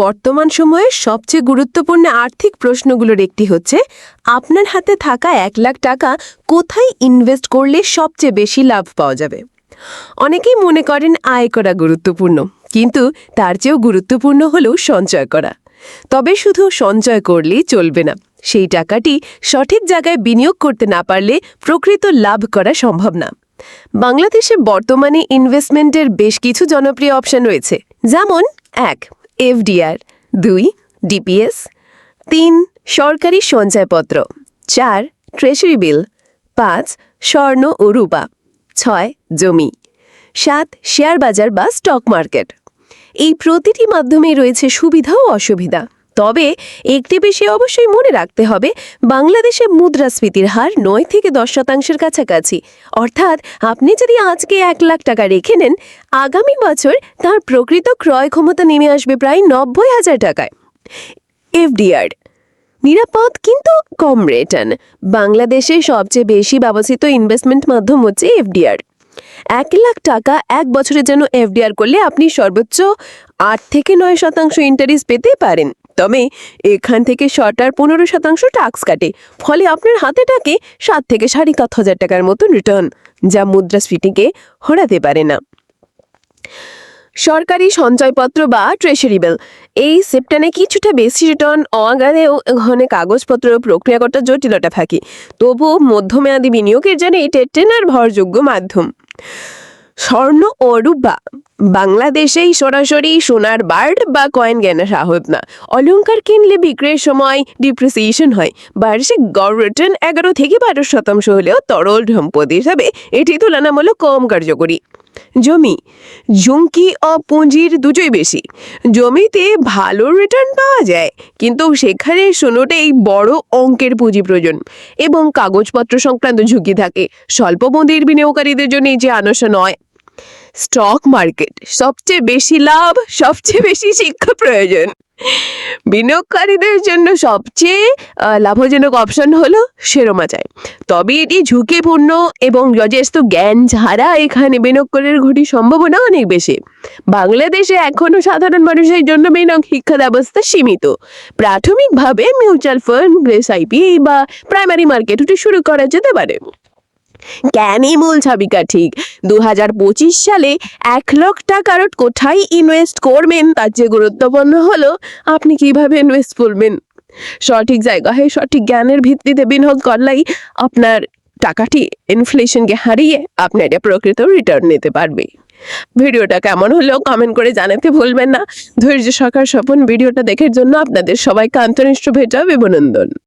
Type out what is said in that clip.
বর্তমান সময়ে সবচেয়ে গুরুত্বপূর্ণ আর্থিক প্রশ্নগুলোর একটি হচ্ছে, আপনার হাতে থাকা এক লাখ টাকা কোথায় ইনভেস্ট করলে সবচেয়ে বেশি লাভ পাওয়া যাবে? অনেকেই মনে করেন আয় করা গুরুত্বপূর্ণ, কিন্তু তার চেয়েও গুরুত্বপূর্ণ হল সঞ্চয় করা। তবে শুধু সঞ্চয় করলেই চলবে না, সেই টাকাটি সঠিক জায়গায় বিনিয়োগ করতে না পারলে প্রকৃত লাভ করা সম্ভব না। বাংলাদেশে বর্তমানে ইনভেস্টমেন্টের বেশ কিছু জনপ্রিয় অপশন রয়েছে, যেমন, এক এফডিআর, দুই, ডিপিএস, তিন, সরকারি সঞ্চয়পত্র, চার ট্রেজারি বিল পাঁচ, স্বর্ণ ও রূপা, ছয়, জমি, সাত, শেয়ার বাজার বা স্টক মার্কেট এই প্রতিটি মাধ্যমে রয়েছে সুবিধা ও অসুবিধা। তবে একটি বিষয় অবশ্যই মনে রাখতে হবে, বাংলাদেশে মুদ্রাস্ফীতির হার নয় থেকে দশ শতাংশের কাছাকাছি। অর্থাৎ আপনি যদি আজকে এক লাখ টাকা রেখে নেন, আগামী বছর তার প্রকৃত ক্রয় ক্ষমতা নেমে আসবে প্রায় নব্বই হাজার টাকায়। এফডিআর, নিরাপদ কিন্তু কম রিটার্ন, বাংলাদেশে সবচেয়ে বেশি ব্যবহৃত ইনভেস্টমেন্ট মাধ্যম হচ্ছে এফডিআর। এক লাখ টাকা এক বছরের জন্য এফডিআর করলে আপনি সর্বোচ্চ আট থেকে নয় শতাংশ ইন্টারেস্ট পেতে পারেন। তবে এখান থেকে সরকার পনেরো শতাংশ টাক্স কাটে। ফলে আপনার হাতে টাকে সাত থেকে সাড়ে সাত হাজার টাকার মতো রিটার্ন যা মুদ্রাস্ফীতিকে হরাতে পারে না। সরকারি সঞ্চয়পত্র বা ট্রেজারি বিল এই সেপ্টানে কিছুটা বেশি রিটার্ন অগাধেও ওখানে কাগজপত্র প্রক্রিয়াগত জটিলতা থাকে তবুও মধ্যমেয়াদী বিনিয়োগের জন্য এটা টেনার ভরযোগ্য মাধ্যম। স্বর্ণ ও রূপা। বাংলাদেশেই সরাসরি সোনার বার্ড বা কয়েন কেনা সাহব না। অলংকার কিনলে বিক্রির সময় ডিপ্রিসিয়েশন হয়। বার্ষিক গড় রিটার্ন এগারো থেকে বারো শতাংশ হলেও তরল সম্পদ হিসাবে এটি তুলনামূলক কম কার্যকরী। জমি। ঝুঁকি ও পুঁজির দুটোই বেশি। জমিতে ভালো রিটার্ন পাওয়া যায়, কিন্তু সেখানে শোনোটাই বড় অঙ্কের পুঁজি প্রয়োজন এবং কাগজপত্র সংক্রান্ত ঝুঁকি থাকে। স্বল্প পুঁজির বিনিয়োগকারীদের জন্য যে আনসা নয় স্টক মার্কেট, সবচেয়ে বেশি লাভ, সবচেয়ে বেশি শিক্ষা প্রয়োজন। বিনিয়োগকারীদের জন্য সবচেয়ে লাভজনক অপশন হলো শেরোমাচায় তবে এটি ঝুঁকিপূর্ণ এবং যথেষ্ট জ্ঞান ছাড়া এখানে বিনিয়োগ করার ঘটি সম্ভাবনা অনেক বেশি। বাংলাদেশে এখনও সাধারণ মানুষের জন্য বিনিয়োগ শিক্ষা ব্যবস্থা সীমিত। প্রাথমিকভাবে মিউচুয়াল ফান্ড এসআইপি বা প্রাইমারি মার্কেট শুরু করা যেতে পারে। জ্ঞানই মূল ছাবিকা ঠিক? দু হাজার পঁচিশ সালে এক লাখ টাকার কোথায় ইনভেস্ট করবেন। তার চেয়ে গুরুত্বপূর্ণ হলো, আপনি কীভাবে ইনভেস্ট করবেন? সঠিক জায়গায় সঠিক জ্ঞানের ভিত্তিতে বিনিয়োগ করলেই আপনার টাকাটি ইনফ্লেশনকে হারিয়ে আপনি এটা প্রকৃত রিটার্ন নিতে পারবে। ভিডিওটা কেমন হলেও কমেন্ট করে জানাতে ভুলবেন না। ধৈর্য সরকার স্বপন ভিডিওটা দেখার জন্য আপনাদের সবাইকে আন্তরিষ্ট ভেটা অভিনন্দন।